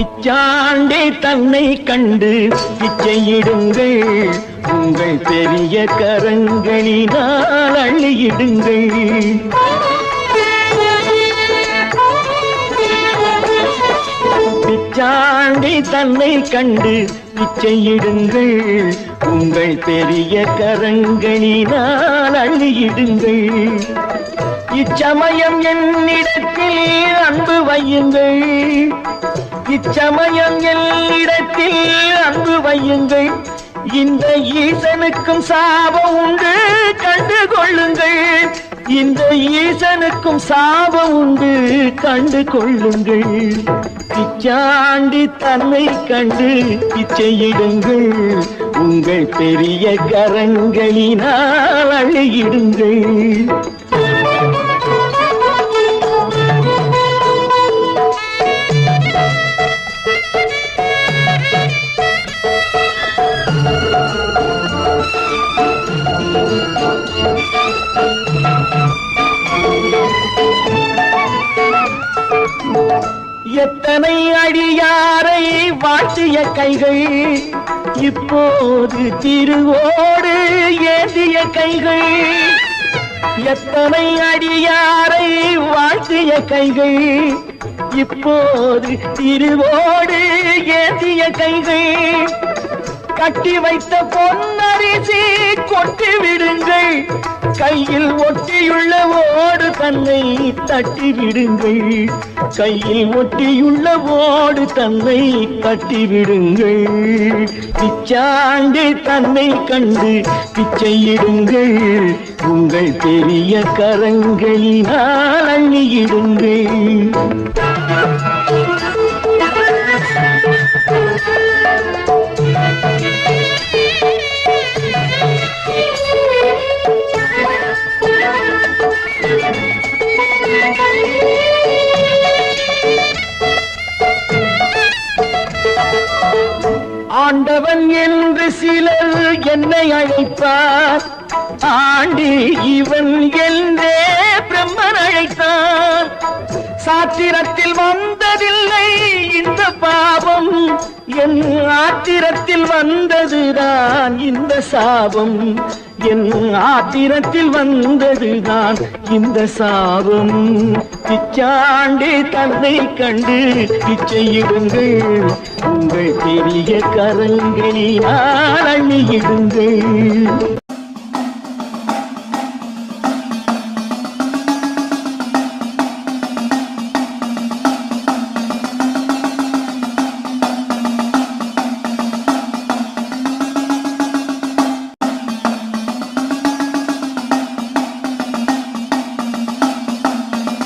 பிச்சாண்டே தன்னை கண்டு பிச்சையிடுங்கள். உங்கள் பெரிய கரங்களினால் அள்ளியிடுங்கள். பிச்சாண்டி தன்னை கண்டு பிச்சையிடுங்கள். உங்கள் பெரிய கரங்களினால் அள்ளியிடுங்கள். இச்சமயம் என்னிடத்தில் அன்பு வையுங்கள். இச்சமயம் என்னிடத்தில் அன்பு வையுங்கள். இந்த ஈசனுக்கும் சாபம் உண்டு கண்டு கொள்ளுங்கள். இந்த ஈசனுக்கும் சாபம் உண்டு கண்டு கொள்ளுங்கள். பிச்சாண்டி தன்னை கண்டு பிச்சையிடுங்கள். உங்கள் பெரிய கரங்களினால் அழியிடுங்கள் எத்தனை அடியாரை வாட்டிய கைகள்? இப்போது திருவோடு ஏந்திய கைகள். எத்தனை அடியாரை வாழ்த்திய கைகள்? இப்போது திருவோடு ஏந்திய கைகள். கட்டி வைத்த பொன்னரிசி கொட்டி விடுங்கள். கையில் ஒட்டியுள்ள ஓடு தன்னை தட்டி விடுங்கள். கையில் ஒட்டியுள்ள ஓடு தன்னை தட்டி விடுங்கள். பிச்சாண்டு தன்னை கண்டு பிச்சையிடுங்கள். உங்கள் பெரிய கரங்களினால் அள்ளியிடுங்கள். ஆண்டவன் என்று சிலர் என்னை அழைப்பார். ஆண்டி இவன் என்றே பிரம்மன் அழைத்தார். சாத்திரத்தில் வந்ததில்லை இந்த பாவம். என் ஆத்திரத்தில் வந்ததுதான் இந்த சாபம். என் ஆத்திரத்தில் வந்ததுதான் இந்த சாபம். பிச்சாண்டி தன்னை கண்டு பிச்சையிடுங்கள். உங்கள் பெரிய கரங்களினால் அணியிடுங்கள்